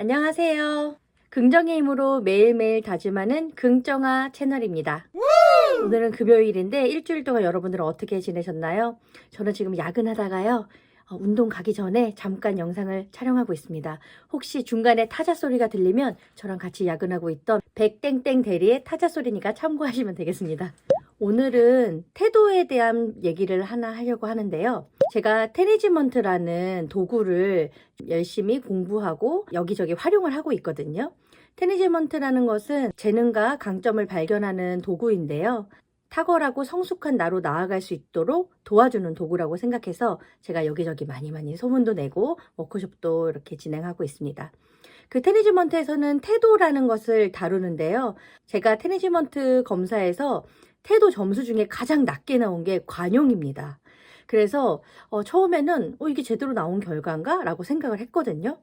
안녕하세요. 긍정의 힘으로 매일매일 다짐하는 긍정아 채널입니다. 오늘은 금요일인데 일주일 동안 여러분들은 어떻게 지내셨나요? 저는 지금 야근하다가요. 어, 운동 가기 전에 잠깐 영상을 촬영하고 있습니다. 혹시 중간에 타자 소리가 들리면 저랑 같이 야근하고 있던 백땡땡 대리의 타자 소리니까 참고하시면 되겠습니다. 오늘은 태도에 대한 얘기를 하나 하려고 하는데요. 제가 테니지먼트라는 도구를 열심히 공부하고 여기저기 활용을 하고 있거든요. 테니지먼트라는 것은 재능과 강점을 발견하는 도구인데요. 탁월하고 성숙한 나로 나아갈 수 있도록 도와주는 도구라고 생각해서 제가 여기저기 많이 많이 소문도 내고 워크숍도 이렇게 진행하고 있습니다. 그 테니지먼트에서는 태도라는 것을 다루는데요. 제가 테니지먼트 검사에서 태도 점수 중에 가장 낮게 나온 게 관용입니다. 그래서 어, 처음에는 어, 이게 제대로 나온 결과인가? 라고 생각을 했거든요.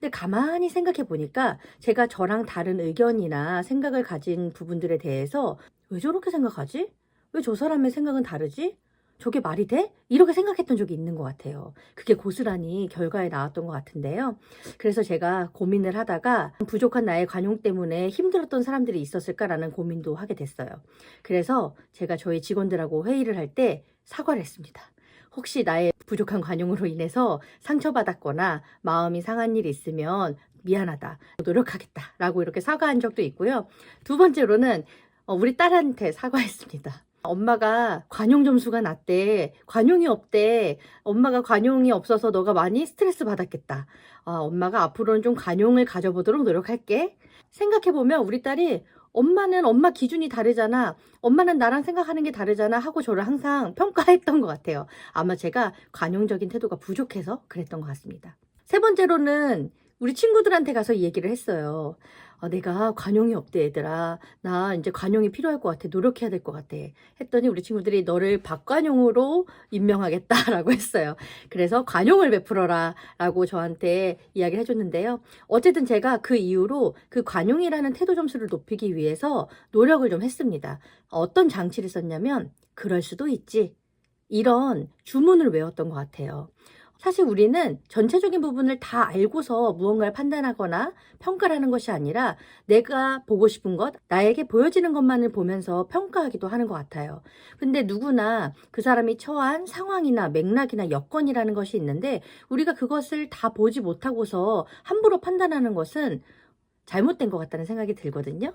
근데 가만히 생각해 보니까 제가 저랑 다른 의견이나 생각을 가진 부분들에 대해서 왜 저렇게 생각하지? 왜 저 사람의 생각은 다르지? 저게 말이 돼? 이렇게 생각했던 적이 있는 것 같아요. 그게 고스란히 결과에 나왔던 것 같은데요. 그래서 제가 고민을 하다가 부족한 나의 관용 때문에 힘들었던 사람들이 있었을까라는 고민도 하게 됐어요. 그래서 제가 저희 직원들하고 회의를 할 때 사과를 했습니다. 혹시 나의 부족한 관용으로 인해서 상처받았거나 마음이 상한 일이 있으면 미안하다. 노력하겠다. 라고 이렇게 사과한 적도 있고요. 두 번째로는 어, 우리 딸한테 사과했습니다. 엄마가 관용 점수가 낮대. 관용이 없대. 엄마가 관용이 없어서 너가 많이 스트레스 받았겠다. 아, 엄마가 앞으로는 좀 관용을 가져보도록 노력할게. 생각해보면 우리 딸이 엄마는 엄마 기준이 다르잖아. 엄마는 나랑 생각하는 게 다르잖아. 하고 저를 항상 평가했던 것 같아요. 아마 제가 관용적인 태도가 부족해서 그랬던 것 같습니다. 세 번째로는 우리 친구들한테 가서 이 얘기를 했어요. 어, 내가 관용이 없대 얘들아. 나 이제 관용이 필요할 것 같아. 노력해야 될 것 같아. 했더니 우리 친구들이 너를 박관용으로 임명하겠다라고 했어요. 그래서 관용을 베풀어라 라고 저한테 이야기를 해줬는데요. 어쨌든 제가 그 이후로 그 관용이라는 태도 점수를 높이기 위해서 노력을 좀 했습니다. 어떤 장치를 썼냐면 그럴 수도 있지. 이런 주문을 외웠던 것 같아요. 사실 우리는 전체적인 부분을 다 알고서 무언가를 판단하거나 평가를 하는 것이 아니라 내가 보고 싶은 것, 나에게 보여지는 것만을 보면서 평가하기도 하는 것 같아요. 근데 누구나 그 사람이 처한 상황이나 맥락이나 여건이라는 것이 있는데 우리가 그것을 다 보지 못하고서 함부로 판단하는 것은 잘못된 것 같다는 생각이 들거든요.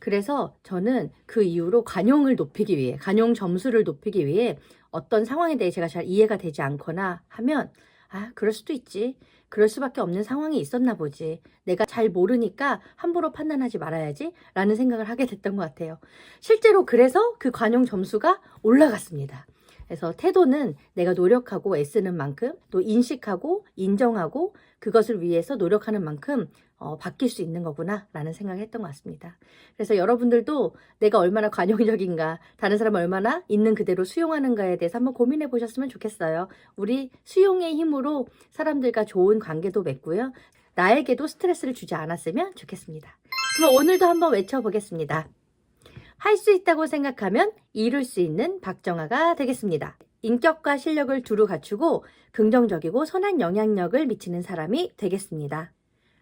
그래서 저는 그 이후로 관용을 높이기 위해, 관용 점수를 높이기 위해 어떤 상황에 대해 제가 잘 이해가 되지 않거나 하면, 아, 그럴 수도 있지. 그럴 수밖에 없는 상황이 있었나 보지. 내가 잘 모르니까 함부로 판단하지 말아야지. 라는 생각을 하게 됐던 것 같아요. 실제로 그래서 그 관용 점수가 올라갔습니다. 그래서 태도는 내가 노력하고 애쓰는 만큼 또 인식하고 인정하고 그것을 위해서 노력하는 만큼 어, 바뀔 수 있는 거구나 라는 생각을 했던 것 같습니다. 그래서 여러분들도 내가 얼마나 관용적인가 다른 사람을 얼마나 있는 그대로 수용하는가에 대해서 한번 고민해 보셨으면 좋겠어요. 우리 수용의 힘으로 사람들과 좋은 관계도 맺고요. 나에게도 스트레스를 주지 않았으면 좋겠습니다. 그럼 오늘도 한번 외쳐보겠습니다. 할 수 있다고 생각하면 이룰 수 있는 박정아가 되겠습니다. 인격과 실력을 두루 갖추고 긍정적이고 선한 영향력을 미치는 사람이 되겠습니다.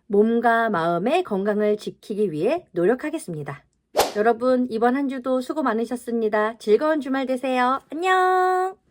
몸과 마음의 건강을 지키기 위해 노력하겠습니다. 여러분, 이번 한 주도 수고 많으셨습니다. 즐거운 주말 되세요. 안녕!